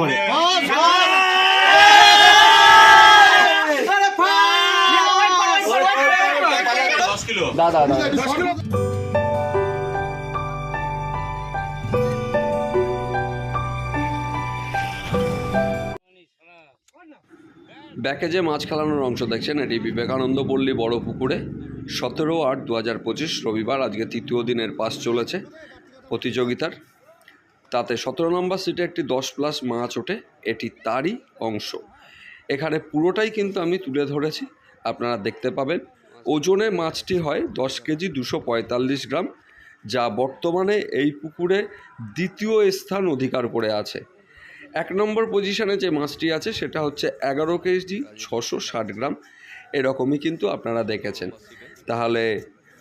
বলে ব্যাকে যে মাছ খেলানোর অংশ দেখছেন, এটি বিবেকানন্দ পল্লী বড় পুকুরে। সতেরো আট দু হাজার পঁচিশ রবিবার, আজকে তৃতীয় দিনের পাস চলেছে প্রতিযোগিতার। তাতে সতেরো নম্বর সিটে একটি দশ প্লাস মাছ ওঠে। এটি তারই অংশ। এখানে পুরোটাই কিন্তু আমি তুলে ধরেছি। আপনারা দেখতে পাবেন। ওজনে মাছটি হয় দশ কেজি দুশো পঁয়তাল্লিশ গ্রাম, যা বর্তমানে এই পুকুরে দ্বিতীয় স্থান অধিকার করে আছে। এক নম্বর পজিশনে যে মাছটি আছে, সেটা হচ্ছে এগারো কেজি ছশো ষাট গ্রাম। এরকমই কিন্তু আপনারা দেখেছেন। তাহলে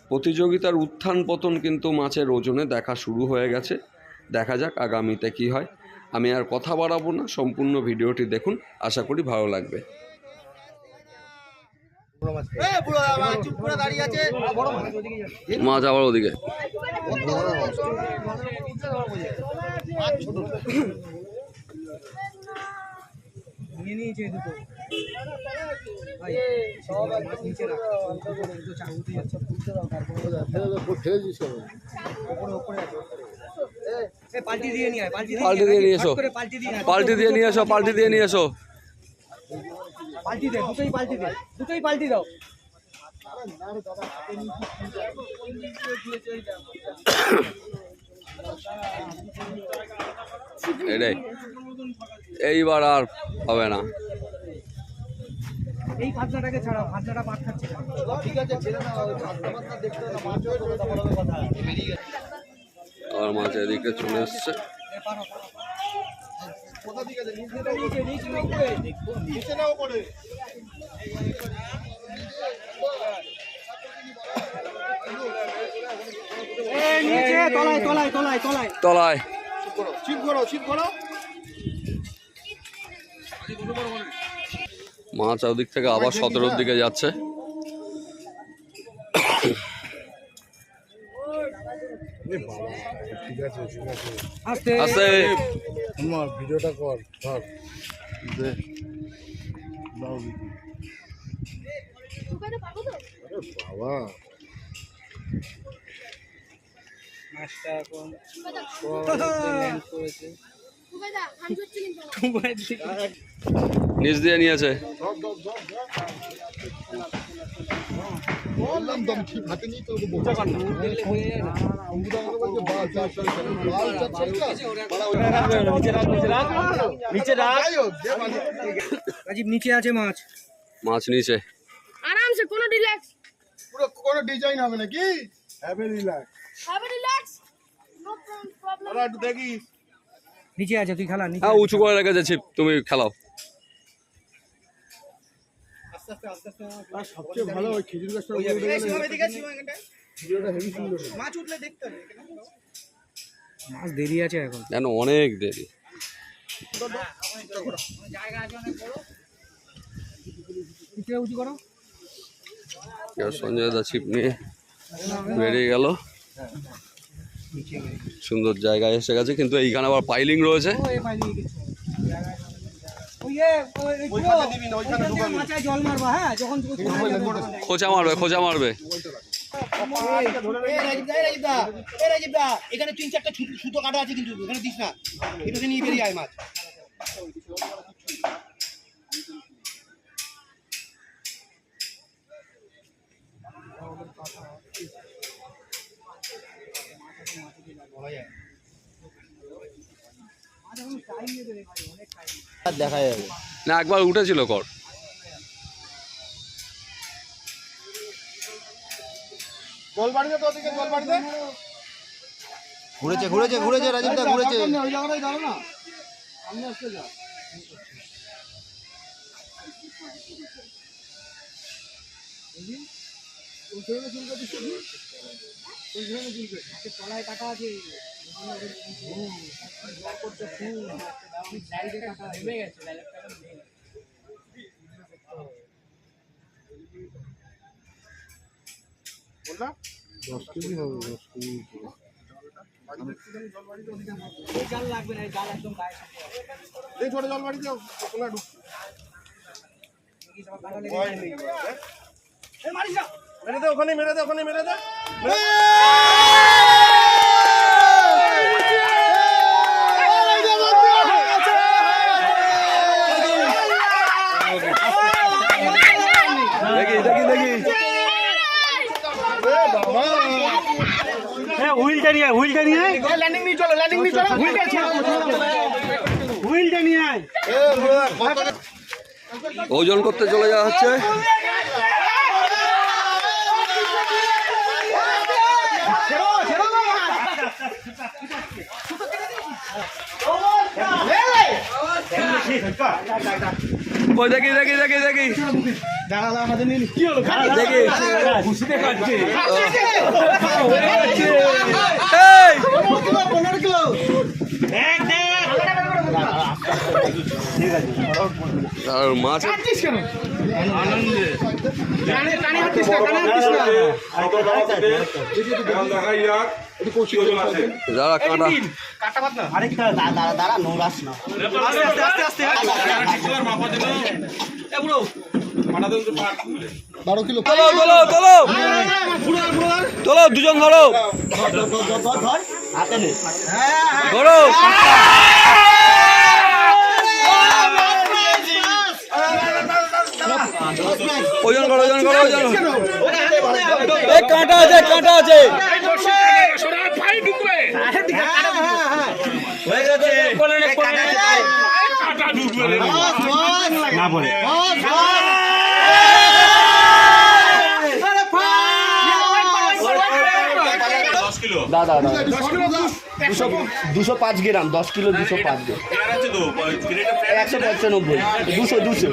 প্রতিযোগিতার উত্থান পতন কিন্তু মাছের ওজনে দেখা শুরু হয়ে গেছে। দেখা যাক আগামীতে কি হয় আমি আর কথা বাড়াবো না সম্পূর্ণ ভিডিওটি দেখুন আশা করি ভালো লাগবে মাছ আবার ওদিকে ওপরে, ওপরে আছে, পাল্টি দিয়ে নিয়ে পাল্টি দিয়ে নিয়ে এসো। পাল্টি দিয়ে আয়। পাল্টি দিয়ে নিয়ে এসো পাল্টি দিয়ে নিয়ে এসো পাল্টি দে দুটোই পাল্টি দে দুটোই পাল্টি দাও এটাই এইবার আর হবে না এই ফাতনাটাকে ছাড়াও ফাতনাটা পাট খাচ্ছে না। আর মাছ এদিকে চলে এসছে। তলায়। মাছ ওদিক থেকে আবার সতেরোর দিকে যাচ্ছে। আস্তে। আমার ভিডিওটা কর ধর। দাও বাবা। মাছটা এখন নিচ দিয়ে নিয়েছে বললাম দম ঠিক হাতে নিয়ে তোকে বলতে পারলাম। রাজীব নিচে আছে মাছ। মাছ নিচে। আরামসে কোনো রিল্যাক্স পুরো কোনো ডিজাইন হবে নাকি? Heavy relax relax no problem দেখিস। নিচে আছে তুই খেলা নিচে হ্যাঁ উঁচু করে রেখেছে ছিপ তুমি খেলাও। আর সবচেয়ে ভালো ওই খেজুর গাছটা ভিডিওটা হেভি সুন্দর মাছ উঠলে দেখতে হবে মাছ দেরি আছে এখন। যেন অনেক দেরি? উঁচু করো। সঞ্জয় দা ছিপ নিয়ে বেরিয়ে গেল। সুন্দর জায়গায় এসে গেছে কিন্তু এইখানে আবার পাইলিং রয়েছে। খোঁচা মারবে খোঁচা মারবে। এখানে তিন চারটা ছুটো- সুতো কাটা আছে কিন্তু এখানে দিস না। এটাতে নিয়ে বেরিয়ে আয় মাছ। দেখা যাবে। না একবার উঠেছিল কর। ঘুরেছে ঘুরেছে ঘুরেছে রাজীব দা ঘুরেছে। ওই জায়গাটাই দাঁড়ো না? সামনে আসতে যা। তলায় কাটা আছে সাইডে কাটা গেছে দশ কেজি হবে দশ কেজি এই লাগবে না জাল একদম গায়ে এই ছোট জল বাড়ি দাও ওখানে ঢুক। ভয় নেই মেরে দে ওখানে মেরে দে ওখানে মেরে দে। নিয়ে আয়, হুইলটা নিয়ে আয়। ল্যান্ডিং নিয়ে চলো ল্যান্ডিং নিয়ে চলো। হুইলটা নিয়ে আয় ওজন করতে চলে যাওয়া হচ্ছে। ওই দেখি দেখি দেখি দেখি। দেখি। এই! আর মাছ যারা কাটা আরেকটা দাঁড়া দাঁড়া দাঁড়া নোরাস না বারো কিলো। তোলো তোলো তোলো তোলো দুজন ধরো। ধরো ওজন করো ওজন করো ওজন। কাঁটা আছে কাঁটা আছে। না বলে। দুশো পাঁচ গ্রাম দশ কিলো দুশো পাঁচ গ্রাম। একশো পঁচানব্বই। দুশো দুশো।